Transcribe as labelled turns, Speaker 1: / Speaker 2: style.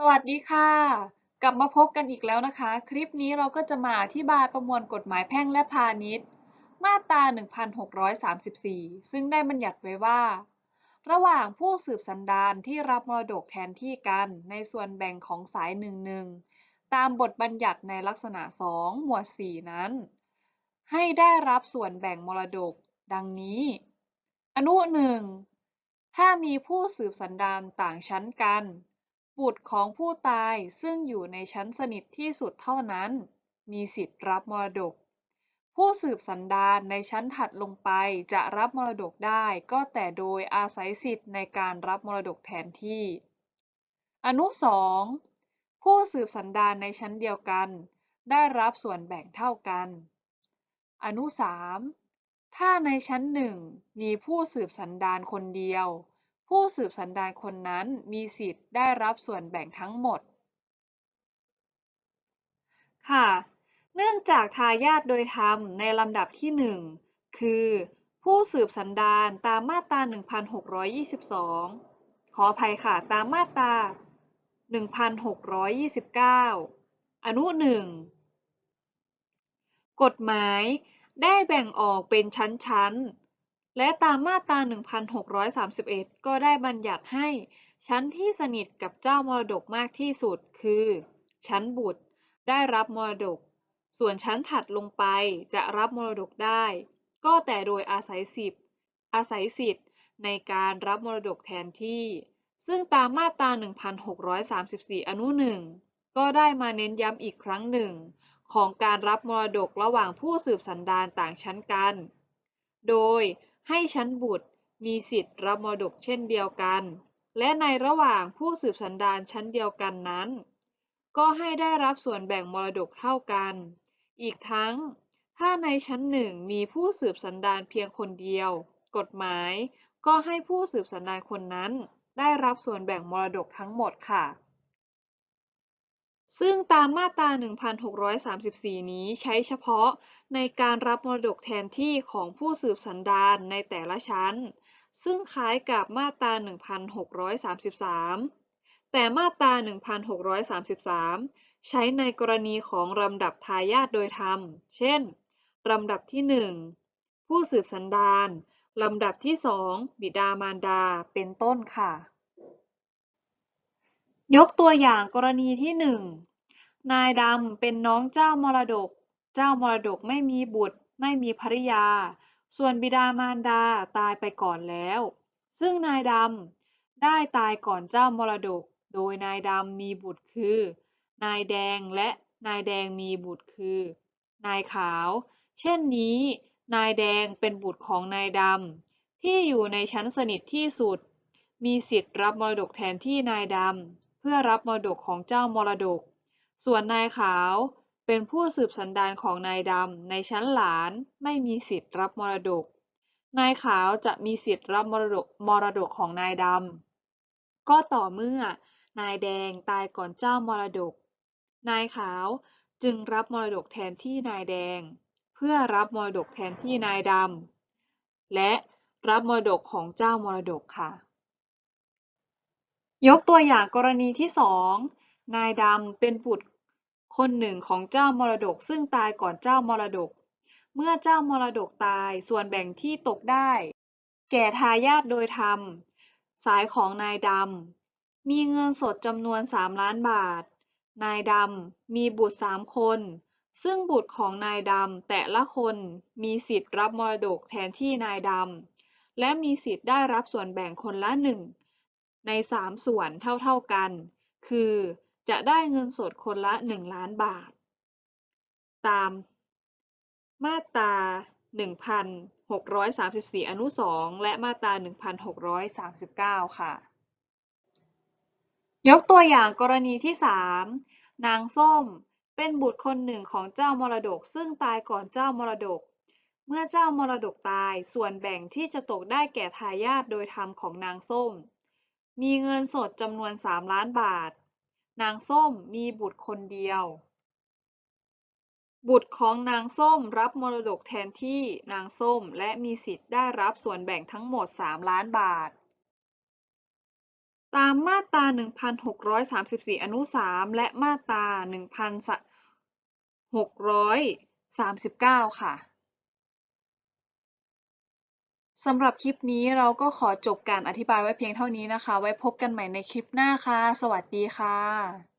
Speaker 1: สวัสดีค่ะ กลับมาพบกันอีกแล้วนะคะ คลิปนี้เราก็จะมาอธิบายประมวลกฎหมายแพ่งและพาณิชย์ มาตรา 1634 ซึ่งได้บัญญัติไว้ว่า ระหว่างผู้สืบสันดานที่รับมรดกแทนที่กันในส่วนแบ่งของสายหนึ่งหนึ่งตามบทบัญญัติในลักษณะ 2 หมวด 4 นั้น ให้ได้รับส่วนแบ่งมรดก ดังนี้ อนุหนึ่งถ้ามีผู้สืบสันดานต่างชั้นกัน บุตรของผู้ตายซึ่งอยู่ในชั้นสนิทที่สุดเท่านั้น มีสิทธิ์รับมรดก ผู้สืบสันดานในชั้นถัดลงไปจะรับมรดกได้ก็แต่โดยอาศัยสิทธิ์ในการรับมรดกแทนที่ อนุสองผู้สืบสันดานในชั้นเดียวกัน ได้รับส่วนแบ่งเท่ากัน อนุสามถ้าในชั้นหนึ่งมีผู้สืบสันดานคนเดียว ผู้สืบสันดานคนนั้นมีสิทธิ์ได้รับส่วนแบ่งทั้งหมด ค่ะ เนื่องจากทายาทโดยธรรมในลำดับที่หนึ่งคือ ผู้สืบสันดานตามมาตรา 1622 ขออภัยค่ะ ตามมาตรา 1629 อนุหนึ่งกฎหมายได้แบ่งออกเป็นชั้นๆ และตามมาตรา 1631 ก็ได้บัญญัติให้ ชั้นที่สนิทกับเจ้ามรดกมากที่สุด คือ ชั้นบุตร ได้รับมรดก ส่วนชั้นถัดลงไปจะรับมรดกได้ ก็แต่โดยอาศัยสิทธิ์อาศัยสิทธิ์ในการรับมรดกแทนที่ ซึ่งตามมาตรา 1634 อนุหนึ่งก็ได้มาเน้นย้ำอีกครั้งหนึ่ง ของการรับมรดกระหว่างผู้สืบสันดานต่างชั้นกัน โดย ให้ชั้นบุตรมีสิทธิ์รับมรดกเช่นเดียวกัน และในระหว่างผู้สืบสันดานชั้นเดียวกันนั้น ก็ให้ได้รับส่วนแบ่งมรดกเท่ากัน อีกทั้ง ถ้าในชั้นหนึ่งมีผู้สืบสันดานเพียงคนเดียว กฎหมายก็ให้ผู้สืบสันดานคนนั้น ได้รับส่วนแบ่งมรดกทั้งหมดค่ะ ซึ่งตามมาตรา 1634 นี้ใช้เฉพาะในการรับมรดกแทนที่ของผู้สืบสันดานในแต่ละชั้น ซึ่งคล้ายกับมาตรา 1633 แต่มาตรา 1633 ใช้ในกรณีของลำดับทายาทโดยธรรม เช่น ลำดับที่ 1 ผู้สืบสันดาน ลำดับที่ 2 บิดามารดา เป็นต้นค่ะ ยกตัวอย่างกรณีที่1นายดำเป็นน้องเจ้ามรดก เจ้ามรดกไม่มีบุตร ไม่มีภริยา ส่วนบิดามารดาตายไปก่อนแล้ว ซึ่งนายดำได้ตายก่อนเจ้ามรดก โดยนายดำมีบุตรคือ นายแดงและนายแดงมีบุตรคือ นายขาว เช่นนี้ นายแดงเป็นบุตรของนายดำที่อยู่ในชั้นสนิทที่สุด มีสิทธิ์รับมรดกแทนที่นายดำ พื่อรับมรดกของเจ้ามรดก ส่วนนายขาวเป็นผู้สืบสันดานของนายดำในชั้นหลานไม่มีสิทธิ์รับมรดก นายขาวจะมีสิทธิ์รับมรดกมรดกของนายดำก็ต่อเมื่อนายแดงตายก่อนเจ้ามรดก นายขาวจึงรับมรดกแทนที่นายแดง เพื่อรับมรดกแทนที่นายดำและรับมรดกของเจ้ามรดกค่ะ ยกตัวอย่างกรณีที่สอง นายดำเป็นบุตรคนหนึ่งของเจ้ามรดกซึ่งตายก่อนเจ้ามรดก เมื่อเจ้ามรดกตายส่วนแบ่งที่ตกได้ แก่ทายาทโดยธรรม สายของนายดำ มีเงินสดจำนวน 3 ล้านบาท นายดำ มีบุตรสามคน ซึ่งบุตรของนายดำแต่ละคนมีสิทธิ์รับมรดกแทนที่นายดำ และมีสิทธิ์ได้รับส่วนแบ่งคนละหนึ่ง ในสามส่วนเท่าๆกัน คือ จะได้เงินสดคนละ 1 ล้านบาท ตาม มาตรา 1634 อนุ 2 และมาตรา 1639 ค่ะ ยกตัวอย่างกรณีที่ 3 นางส้มเป็นบุตรคนหนึ่งของเจ้ามรดก ซึ่งตายก่อนเจ้ามรดก เมื่อเจ้ามรดกตายส่วนแบ่งที่จะตกได้แก่ทายาทโดยธรรมของนางส้ม มีเงินสดจำนวน3ล้านบาท นางส้มมีบุตรคนเดียว บุตรของนางส้มรับมรดกแทนที่นางส้มและมีสิทธิ์ได้รับส่วนแบ่งทั้งหมด 3 ล้านบาท ตามมาตรา 1634 อนุ 3 และมาตรา 1639 ค่ะ สำหรับคลิปนี้เราก็ขอจบการอธิบายไว้เพียงเท่านี้นะคะ ไว้พบกันใหม่ในคลิปหน้าค่ะ สวัสดีค่ะ